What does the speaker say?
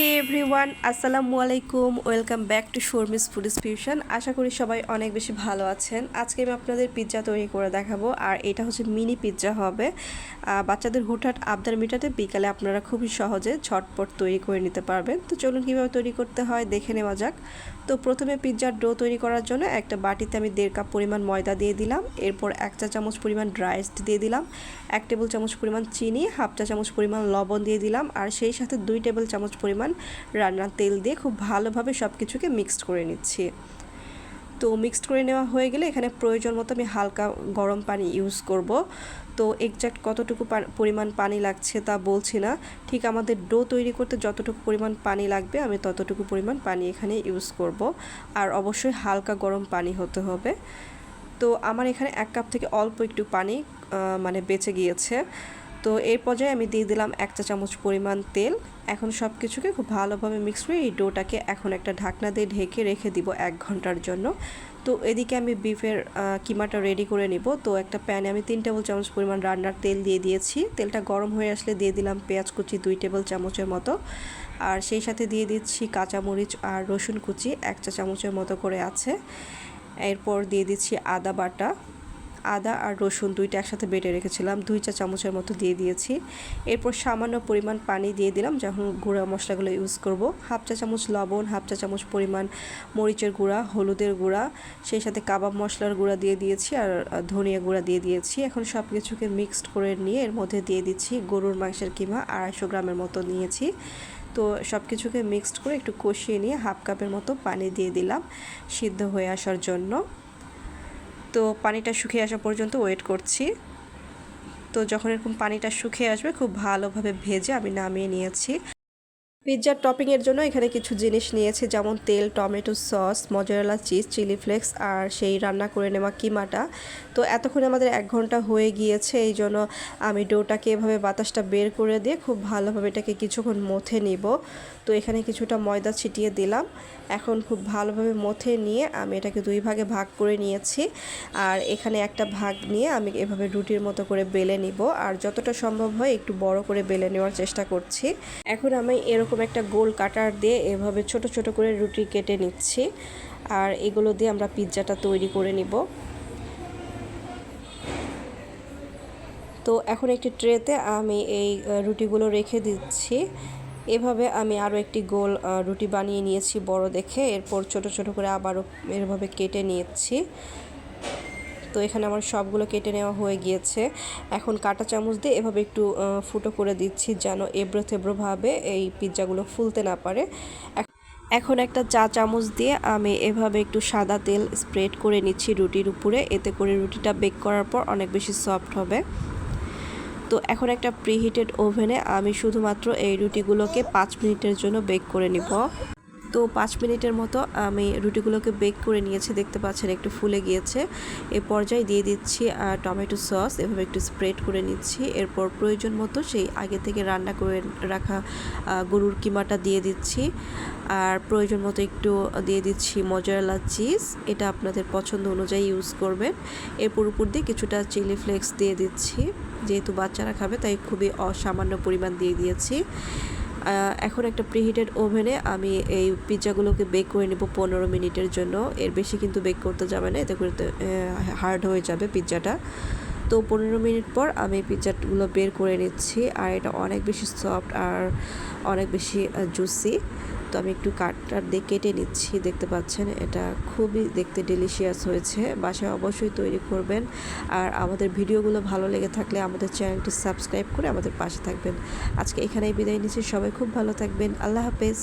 হে everyone আসসালামু আলাইকুম welcome back to Sharmi's food fusion আশা করি সবাই অনেক বেশি ভালো আছেন। আজকে আমি আপনাদের পিৎজা তৈরি করে দেখাবো, আর এটা হচ্ছে মিনি পিৎজা হবে। বাচ্চাদের হুটহাট আবদার মিটাতে বিকালে আপনারা খুবই সহজে ঝটপট তৈরি করে নিতে পারবেন। তো চলুন কীভাবে তৈরি করতে হয়, দেখে নেওয়া যাক। তো প্রথমে পিৎজার ডো তৈরি করার জন্য একটা বাটিতে আমি দেড় কাপ পরিমাণ ময়দা দিয়ে দিলাম। এরপর এক চা চামচ পরিমাণ ড্রাই ইস্ট দিয়ে দিলাম। এক টেবিল চামচ পরিমাণ চিনি হাফ চা চামচ পরিমাণ লবণ দিয়ে দিলাম। আর সেই সাথে দুই টেবিল চামচ পরিমাণ রান্নার তেল দিয়ে খুব ভালোভাবে সব কিছুকে মিক্সড করে নিচ্ছি। তো মিক্সড করে নেওয়া হয়ে গেলে এখানে প্রয়োজন মতো আমি হালকা গরম পানি ইউজ করব। তো এক্স্যাক্ট কতটুকু পরিমাণ পানি লাগছে তা বলছি না। ঠিক আমাদের ডো তৈরি করতে যতটুকু পরিমাণ পানি লাগবে আমি ততটুকু পরিমাণ পানি এখানে ইউজ করব। আর অবশ্যই হালকা গরম পানি হতে হবে। তো আমার এখানে এক কাপ থেকে অল্প একটু পানি মানে বেঁচে গিয়েছে। তো এই পর্যায়ে আমি দিয়ে দিলাম এক চা চামচ পরিমাণ তেল। এখন সব কিছুকে খুব ভালোভাবে মিক্স করে এই ডোটাকে এখন একটা ঢাকনা দিয়ে ঢেকে রেখে দিব এক ঘণ্টার জন্য। তো এদিকে আমি বিফের কিমাটা রেডি করে নিব। তো একটা প্যানে আমি তিন টেবিল চামচ পরিমাণ রান্নার তেল দিয়ে দিয়েছি। তেলটা গরম হয়ে আসলে দিয়ে দিলাম পেঁয়াজ কুচি দুই টেবিল চামচের মতো। আর সেই সাথে দিয়ে দিচ্ছি কাঁচামরিচ আর রসুন কুচি এক চা চামচের মতো করে আছে। এরপর দিয়ে দিচ্ছি আদা বাটা। আদা আর রসুন দুইটা একসাথে বেটে রেখেছিলাম। দুই চা চামচের মতো দিয়ে দিয়েছি। এরপর সামান্য পরিমাণ পানি দিয়ে দিলাম, যখন গুঁড়া মশলাগুলো ইউজ করব। হাফ চা চামচ লবণ, হাফ চা চামচ পরিমাণ মরিচের গুঁড়া, হলুদের গুঁড়া, সেই সাথে কাবাব মশলার গুঁড়া দিয়ে দিয়েছি আর ধনিয়া গুঁড়া দিয়ে দিয়েছি। এখন সব কিছুকে মিক্সড করে নিয়ে এর মধ্যে দিয়ে দিচ্ছি গরুর মাংসের কিমা আড়াইশো গ্রামের মতো নিয়েছি। তো সব কিছুকে মিক্সড করে একটু কষিয়ে নিয়ে হাফ কাপের মতো পানি দিয়ে দিলাম সিদ্ধ হয়ে আসার জন্য। তো পানিটা শুকিয়ে আসা পর্যন্ত ওয়েট করছি। তো যখন এরকম পানিটা শুকিয়ে আসবে, খুব ভালোভাবে ভেজে আমি নামিয়ে নিয়েছি। পিৎজার টপিংয়ের জন্য এখানে কিছু জিনিস নিয়েছি, যেমন তেল, tomato sauce, mozzarella cheese, chilli flakes আর সেই রান্না করে নেওয়া কিমাটা। তো এতক্ষণ আমাদের এক ঘণ্টা হয়ে গিয়েছে, এই জন্য আমি ডোটাকে এভাবে বাতাসটা বের করে দিয়ে খুব ভালোভাবে এটাকে কিছুক্ষণ মথে নিব। তো এখানে কিছুটা ময়দা ছিটিয়ে দিলাম। এখন খুব ভালোভাবে মথে নিয়ে আমি এটাকে দুই ভাগে ভাগ করে নিয়েছি। আর এখানে একটা ভাগ নিয়ে আমি এভাবে রুটির মতো করে বেলে নিব। আর যতটা সম্ভব হয় একটু বড় করে বেলে নেওয়ার চেষ্টা করছি। এখন আমি এরকম একটা গোল কাটার দিয়ে এভাবে ছোট ছোট করে রুটি কেটে নিচ্ছি। আর এগুলো দিয়ে আমরা পিৎজাটা তৈরি করে নিব। তো এখন একটি ট্রেতে আমি এই রুটিগুলো রেখে দিচ্ছি। এভাবে আমি আরও একটি গোল রুটি বানিয়ে নিয়েছি বড় দেখে। এরপর ছোট ছোট করে আবারও এভাবে কেটে নিয়েছি। তো এখানে আমার সবগুলো কেটে নেওয়া হয়ে গিয়েছে। এখন কাঁটা চামচ দিয়ে এভাবে একটু ফুটো করে দিচ্ছি যেন এবড়ো থেবড়োভাবে এই পিৎজাগুলো ফুলতে না পারে। এখন একটা চা চামচ দিয়ে আমি এভাবে একটু সাদা তেল স্প্রেড করে নিচ্ছি রুটির উপরে। এতে করে রুটিটা বেক করার পর অনেক বেশি সফট হবে। তো এখন একটা প্রিহিটেড ওভেনে আমি শুধুমাত্র এই রুটিগুলোকে পাঁচ মিনিটের জন্য বেক করে নিব। তো পাঁচ মিনিটের মতো আমি রুটিগুলোকে বেক করে নিয়েছি, দেখতে পাচ্ছেন একটু ফুলে গিয়েছে। এ পর্যায়ে দিয়ে দিচ্ছি টমেটো সস, এভাবে একটু স্প্রেড করে নিচ্ছি। এরপর প্রয়োজন মতো সেই আগে থেকে রান্না করে রাখা গরুর কিমাটা দিয়ে দিচ্ছি। আর প্রয়োজন মতো একটু দিয়ে দিচ্ছি মজারেলা চিজ এটা আপনাদের পছন্দ অনুযায়ী ইউজ করবেন। এরপর উপর দিয়ে কিছুটা চিলি ফ্লেক্স দিয়ে দিচ্ছি। যেহেতু বাচ্চারা খাবে, তাই খুবই অসামান্য পরিমাণ দিয়ে দিয়েছি। এখন একটা প্রিহিটেড ওভেনে আমি এই পিৎজাগুলোকে বেক করে নেব পনেরো মিনিটের জন্য। এর বেশি কিন্তু বেক করতে যাবে না, এতে করে হার্ড হয়ে যাবে পিৎজাটা তো পনেরো মিনিট পর আমি পিৎজাগুলো বের করে নিচ্ছি, আর এটা অনেক বেশি সফট আর অনেক বেশি জুসি তো আমি একটু কাটটা দিয়ে কেটে নিচ্ছি, দেখতে পাচ্ছেন? এটা খুবই দেখতে ডেলিশিয়াস হয়েছে। বাসায় অবশ্যই তৈরি করবেন। আর আমাদের ভিডিওগুলো ভালো লেগে থাকলে আমাদের চ্যানেলটি সাবস্ক্রাইব করে আমাদের পাশে থাকবেন। আজকে এখানেই বিদায় নিচ্ছি। সবাই খুব ভালো থাকবেন। আল্লাহ হাফেজ।